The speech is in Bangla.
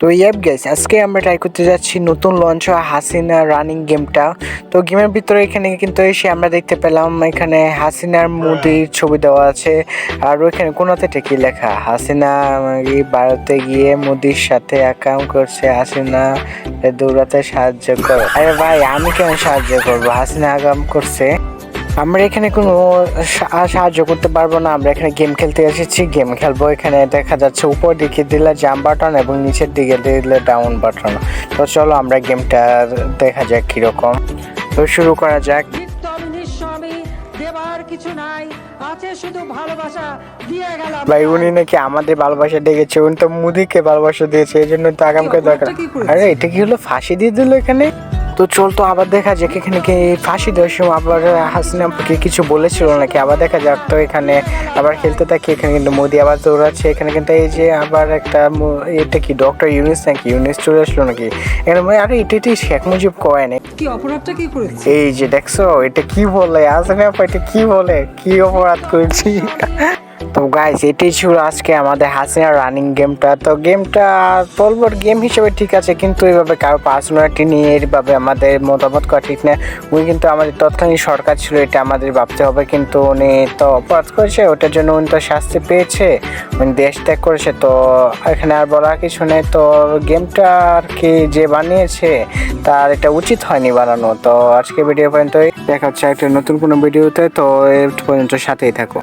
তো ইয়াব গেস আজকে আমরা ট্রাই করতে যাচ্ছি নতুন লঞ্চ হওয়া হাসিনা রানিং গেমটা তো গেমের ভিতরে এখানে কিন্তু এসে আমরা দেখতে পেলাম, এখানে হাসিনার মুদির ছবি দেওয়া আছে। আর ওইখানে কোনোতে টেকি লেখা, হাসিনা ভারতে গিয়ে মোদির সাথে একাম করছে, হাসিনা দৌড়াতে সাহায্য করে। আরে ভাই, আমি কেন সাহায্য করব? হাসিনা আগাম করছে। আমরা এখানে কোনো সাহায্য করতে পারব না। আমরা এখানে গেম খেলতে এসেছি। গেম খেলব এখানে। দেখা যাচ্ছে উপর দিকে দিলে জাম্প বাটন এবং নিচের দিকে দিলে ডাউন বাটন তো চলো আমরা গেমটা দেখা যাক কীরকম। তো শুরু করা যাক। নিত্যম নিঃস্বামী দেবার কিছু নাই। আছে শুধু ভালোবাসা দিয়ে গেলাম ভাই উনি নাকি আমাদের ভালোবাসা ডেকেছে। উনি তো মুদিকে ভালোবাসা দিয়েছে এই জন্য তো আগামকে দরকার? আরে এটা কি হলো? ফাঁসি দিয়ে দিল এখানে? তো চল তো আবার দেখা যাক। এখানে কি ফাঁসি দেওয়ার সময় আবার হাসিনা কি কিছু বলেছিল নাকি? আবার দেখা যাক। তো এখানে আবার খেলতে থাকি। এখানে কিন্তু মোদি আবার দৌড়াচ্ছে। এখানে কিন্তু এই যে আবার একটা এটা কি ডক্টর ইউনিস নাকি? ইউনিস চলে আসলো নাকি? এখানে আরে এটা এটাই শেখ মুজিব কয় নাই? কি অপরাধটা কি করেছে? এই যে দেখছ এটা কি বলে? আসলে এটা কি বলে? কি অপরাধ করেছি? তো গাইস এটাই ছিল আজকে আমাদের হাসিনা রানিং গেমটা তো গেমটা বলব গেম হিসেবে ঠিক আছে, কিন্তু এইভাবে কারও পার্সোনালিটি নিয়ে এইভাবে আমাদের মতামত করা ঠিক না। উনি কিন্তু আমাদের তৎকালীন সরকার ছিল, এটা আমাদের ভাবতে হবে। কিন্তু উনি তো অপরাধ করেছে, ওটার জন্য উনি তো শাস্তি পেয়েছে, উনি দেশ ত্যাগ করেছে। তো এখানে আর বলার কিছু নেই। তো গেমটা আর কি যে বানিয়েছে, তার এটা উচিত হয়নি বানানো। তো আজকে ভিডিও পর্যন্তই। দেখা হচ্ছে একটা নতুন কোনো ভিডিওতে তো এর পর্যন্ত সাথেই থাকো।